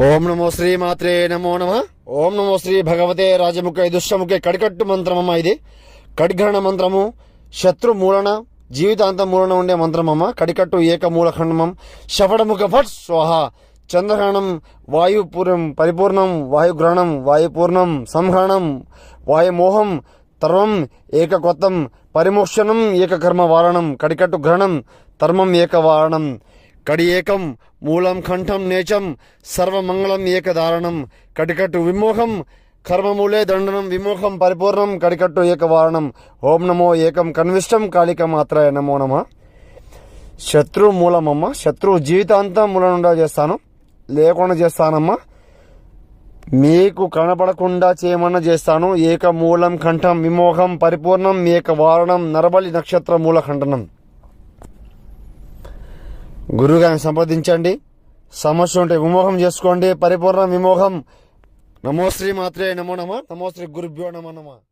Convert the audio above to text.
ఓం నమో శ్రీ మాత్రే నమో నమ. ఓం నమో శ్రీ భగవతే రాజముఖ దుష్టముఖే కడికట్టు మంత్రమమ్మ ఇది. కడిగరణ మంత్రము శత్రు మూలన జీవితాంతం మూలన ఉండే మంత్రమమ్మ కడికట్టు ఏక మూలఖండమం శవడముఖ భట్ స్వాహ చంద్రగ్రహణం వాయుపూర్ణం పరిపూర్ణం వాయుగ్రహణం వాయుపూర్ణం సంహరణం వాయుమోహం తర్వం ఏక కొత్తం పరిమోక్షణం ఏకకర్మ వారణం కడికట్టు గ్రహణం తర్మం ఏక వారణం కడియేకం మూలం కంఠం నేచం సర్వమంగళం ఏకధారణం కటికట్టు విమోహం కర్మమూలే దండనం విమోహం పరిపూర్ణం కడికట్టు ఏకవారణం. ఓం నమో ఏకం కన్విష్టం కాళిక మాత్రాయ నమో నమ. శత్రు మూలమమ్మ శత్రువు జీవితాంతం మూలనుండా చేస్తాను లేకుండా చేస్తానమ్మా. మీకు కనపడకుండా చేయమన్నా చేస్తాను ఏక మూలం కంఠం విమోహం పరిపూర్ణం ఏక వారణం నరబలి నక్షత్ర మూల ఖండనం. గురువుగారిని సంప్రదించండి. సమస్య ఉంటే విమోహం చేసుకోండి. పరిపూర్ణ విమోహం. నమో శ్రీ మాత్రే నమో నమ. నమో శ్రీ గురుభ్యో నమో నమ.